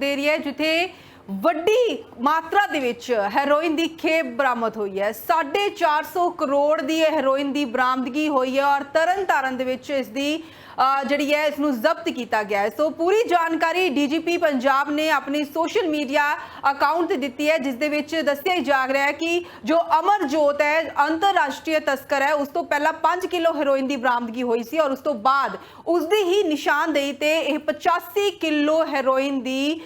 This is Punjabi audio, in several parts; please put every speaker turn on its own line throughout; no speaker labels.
ਦੇ ਰਹੀ ਹੈ, ਜਿੱਥੇ ਵੱਡੀ ਮਾਤਰਾ ਦੇ ਵਿੱਚ ਹੈਰੋਇਨ ਦੀ ਖੇਪ ਬਰਾਮਦ ਹੋਈ ਹੈ। 450 ਕਰੋੜ ਦੀ ਹੈਰੋਇਨ ਦੀ ਬਰਾਮਦਗੀ ਹੋਈ ਹੈ ਔਰ ਤਰਨ ਤਾਰਨ ਦੇ ਵਿੱਚ ਇਸ ਦੀ ਜਿਹੜੀ ਹੈ ਇਸ ਨੂੰ ਜ਼ਬਤ ਕੀਤਾ ਗਿਆ ਹੈ। ਸੋ ਪੂਰੀ ਜਾਣਕਾਰੀ ਡੀਜੀਪੀ ਪੰਜਾਬ ਨੇ ਆਪਣੀ ਸੋਸ਼ਲ ਮੀਡੀਆ ਅਕਾਊਂਟ ਤੇ ਦਿੱਤੀ ਹੈ, ਜਿਸ ਦੇ ਵਿੱਚ ਦੱਸਿਆ ਜਾ ਰਿਹਾ ਹੈ ਕਿ ਜੋ ਅਮਰਜੋਤ ਹੈ, ਅੰਤਰਰਾਸ਼ਟਰੀ ਤਸਕਰ ਹੈ, ਉਸ ਤੋਂ ਪਹਿਲਾਂ 5 ਕਿਲੋ ਹੈਰੋਇਨ ਦੀ ਬਰਾਮਦਗੀ ਹੋਈ ਸੀ ਔਰ ਉਸ ਤੋਂ ਬਾਅਦ ਉਸ ਦੀ ਹੀ ਨਿਸ਼ਾਨਦੇਹੀ ਤੇ ਇਹ 85 ਕਿਲੋ ਹੈਰੋਇਨ ਦੀ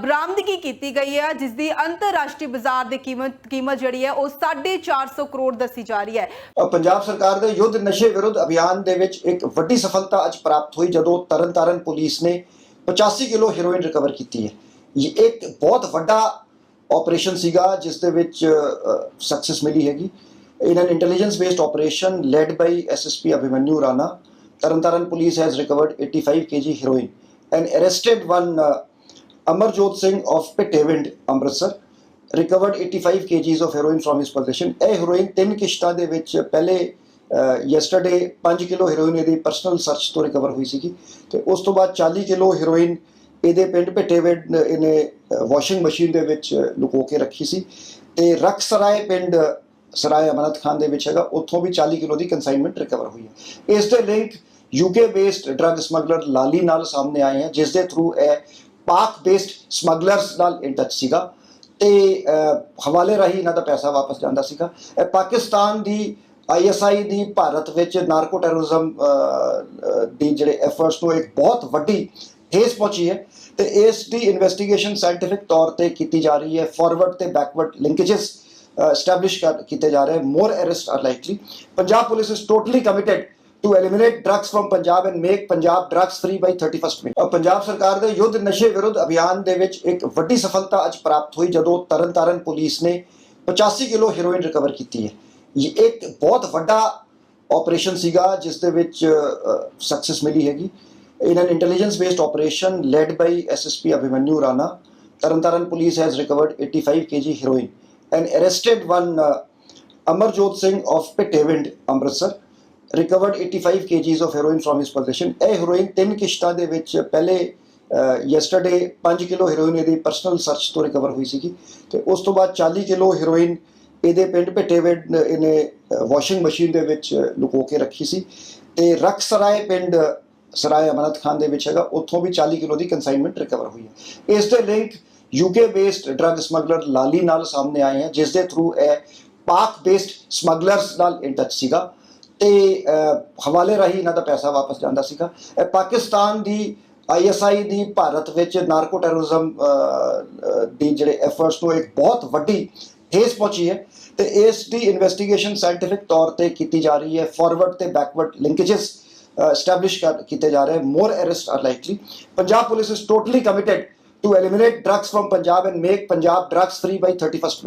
ਬਰਾਮਦਗੀ ਕੀਤੀ ਗਈ ਹੈ, ਜਿਸ ਦੀ ਅੰਤਰਰਾਸ਼ਟਰੀ ਬਾਜ਼ਾਰ ਦੀ ਕੀਮਤ ਕੀਮਤ ਜਿਹੜੀ ਹੈ, ਉਹ 450 ਕਰੋੜ ਦੱਸੀ ਜਾ ਰਹੀ ਹੈ।
ਪੰਜਾਬ ਸਰਕਾਰ ਦੇ ਯੁੱਧ ਨਸ਼ੇ ਵਿਰੁੱਧ ਅਭਿਆਨ ਦੇ ਵਿੱਚ ਇੱਕ ਵੱਡੀ ਸਫਲਤਾ ਅੱਜ ਪ੍ਰਾਪਤ ਹੋਈ ਜਦੋਂ ਤਰਨਤਾਰਨ ਪੁਲਿਸ ਨੇ 85 ਕਿਲੋ ਹੈਰੋਇਨ ਰਿਕਵਰ ਕੀਤੀ ਹੈ। ਇਹ ਇੱਕ ਬਹੁਤ ਵੱਡਾ ਆਪਰੇਸ਼ਨ ਸੀਗਾ, ਜਿਸ ਦੇ ਵਿੱਚ ਸਕਸੈਸ ਮਿਲੀ ਹੈਗੀ। In an intelligence based operation led by SSP Abhimanyu Rana Tarn Taran police has recovered 85 kg heroin and arrested one Amarjot Singh of Pitewind Amritsar recovered 85 kgs of heroin from his possession ਇਹ ਹੈਰੋਇਨ ਤਿੰਨ ਕਿਸ਼ਤਾਂ ਦੇ ਵਿੱਚ ਪਹਿਲੇ ਯੈਸਟਰਡੇ 5 ਕਿਲੋ ਹੈਰੋਇਨ ਇਹਦੀ ਪਰਸਨਲ ਸਰਚ ਤੋਂ ਰਿਕਵਰ ਹੋਈ ਸੀਗੀ ਤੇ ਉਸ ਤੋਂ ਬਾਅਦ 40 ਕਿਲੋ ਹੈਰੋਇਨ ਇਹਦੇ ਪਿੰਡ ਭਿੱਟੇਵਿੰਡ ਇਹਨੇ ਵਾਸ਼ਿੰਗ ਮਸ਼ੀਨ ਦੇ ਵਿੱਚ ਲੁਕੋ ਕੇ ਰੱਖੀ ਸੀ ਤੇ ਰਕਸਰਾਏ ਪਿੰਡ, ਸਰਾਏ ਅਮਨਤ ਖਾਨ ਦੇ ਵਿੱਚ ਹੈਗਾ, ਉੱਥੋਂ ਵੀ 40 ਕਿਲੋ ਦੀ ਕੰਸਾਈਨਮੈਂਟ ਰਿਕਵਰ ਹੋਈ ਹੈ। ਇਸ ਦੇ link UK based drug smuggler Lali ਨਾਲ ਸਾਹਮਣੇ ਆਏ ਹੈ ਜਿਸ ਦੇ ਥਰੂ ਇਹ ਪਾਕ ਬੇਸਡ ਸਮਗਲਰਸ ਨਾਲ ਇਨ ਟੱਚ ਸੀਗਾ ਤੇ ਹਵਾਲੇ ਰਾਹੀਂ ਇਹਨਾਂ ਦਾ ਪੈਸਾ ਵਾਪਸ ਜਾਂਦਾ ਸੀਗਾ। ਇਹ ਪਾਕਿਸਤਾਨ ਦੀ ਆਈਐਸਆਈ ਦੀ ਭਾਰਤ ਵਿੱਚ ਨਾਰਕੋ ਟੈਰਰਿਜ਼ਮ ਦੀ ਜਿਹੜੇ ਐਫਰਟਸ ਨੂੰ ਇੱਕ ਬਹੁਤ ਵੱਡੀ ਠੇਸ ਪਹੁੰਚੀ ਹੈ ਤੇ ਇਸ ਦੀ ਇਨਵੈਸਟੀਗੇਸ਼ਨ ਸਾਇੰਟਿਫਿਕ ਤੌਰ ਤੇ ਕੀਤੀ ਜਾ ਰਹੀ ਹੈ ਫਾਰਵਰਡ ਤੇ ਬੈਕਵਰਡ ਲਿੰਕੇजेस ਐਸਟੈਬਲਿਸ਼ ਕੀਤੇ ਜਾ ਰਹੇ more arrest are likely Punjab police is totally committed to eliminate drugs from Punjab and make Punjab drugs free by 31st May uh, Punjab ਸਰਕਾਰ ਦੇ ਯੁੱਧ ਨਸ਼ੇ ਵਿਰੁੱਧ ਅਭਿਆਨ ਦੇ ਵਿੱਚ ਇੱਕ ਵੱਡੀ ਸਫਲਤਾ ਅੱਜ ਪ੍ਰਾਪਤ ਹੋਈ ਜਦੋਂ ਤਰਨਤਾਰਨ ਪੁਲਿਸ ਨੇ 85 ਕਿਲੋ ਹੈਰੋਇਨ ਰਿਕਵਰ ਕੀਤੀ ਹੈ। ਇਹ ਇੱਕ ਬਹੁਤ ਵੱਡਾ ਆਪਰੇਸ਼ਨ ਸੀਗਾ ਜਿਸ ਦੇ ਵਿੱਚ ਸਕਸੈਸ ਮਿਲੀ ਹੈਗੀ। In an intelligence based operation led by SSP Abhimanyu Rana Tarn Taran police has recovered 85 kg heroin. And arrested one uh, Amarjot Singh of Pitewind Amritsar recovered 85 kgs of heroin from his possession. ਇਹ ਹੈਰੋਇਨ ਤਿੰਨ ਕਿਸ਼ਤਾਂ ਦੇ ਵਿੱਚ ਪਹਿਲੇ ਯੈਸਟਰਡੇ 5 ਕਿਲੋ ਹੈਰੋਇਨ ਇਹਦੀ ਪਰਸਨਲ ਸਰਚ ਤੋਂ ਰਿਕਵਰ ਹੋਈ ਸੀਗੀ। ਤੇ ਉਸ ਤੋਂ ਬਾਅਦ 40 ਕਿਲੋ ਹੈਰੋਇਨ ਇਹਦੇ ਪਿੰਡ ਭਿੱਟੇਵਿੰਡ ਇਹਨੇ ਵਾਸ਼ਿੰਗ ਮਸ਼ੀਨ ਦੇ ਵਿੱਚ ਲੁਕੋ ਕੇ ਰੱਖੀ ਸੀ। ਤੇ ਰਕਸਰਾਏ ਪਿੰਡ, ਸਰਾਏ ਅਮਨਤ ਖਾਨ ਦੇ ਵਿੱਚ ਹੈਗਾ, ਉੱਥੋਂ ਵੀ 40 ਕਿਲੋ ਦੀ ਕੰਸਾਈਨਮੈਂਟ ਰਿਕਵਰ ਹੋਈ ਹੈ। ਇਸ ਦੇ link UK based drug smuggler Lali ਨਾਲ ਸਾਹਮਣੇ ਆਏ ਹੈ ਜਿਸ ਦੇ ਥਰੂ ਇਹ ਪਾਕ ਬੇਸਡ ਸਮਗਲਰਸ ਨਾਲ ਇਨ ਟੱਚ ਸੀਗਾ। ਤੇ ਹਵਾਲੇ ਰਾਹੀਂ ਇਹਨਾਂ ਦਾ ਪੈਸਾ ਵਾਪਸ ਜਾਂਦਾ ਸੀਗਾ। ਇਹ ਪਾਕਿਸਤਾਨ ਦੀ ਆਈਐਸਆਈ ਦੀ ਭਾਰਤ ਵਿੱਚ ਨਾਰਕੋ ਟੈਰਰਿਜ਼ਮ ਦੀ ਜਿਹੜੇ ਐਫਰਟਸ ਨੂੰ ਇੱਕ ਬਹੁਤ ਵੱਡੀ ਠੇਸ ਪਹੁੰਚੀ ਹੈ ਤੇ ਇਸ ਦੀ ਇਨਵੈਸਟੀਗੇਸ਼ਨ ਸਾਇੰਟਿਫਿਕ ਤੌਰ ਤੇ ਕੀਤੀ ਜਾ ਰਹੀ ਹੈ ਫਾਰਵਰਡ ਤੇ ਬੈਕਵਰਡ ਲਿੰਕੇजेस ਐਸਟੈਬਲਿਸ਼ ਕੀਤੇ ਜਾ ਰਹੇ more arrest are likely Punjab police is totally committed to eliminate drugs from Punjab and make Punjab drugs free by 31st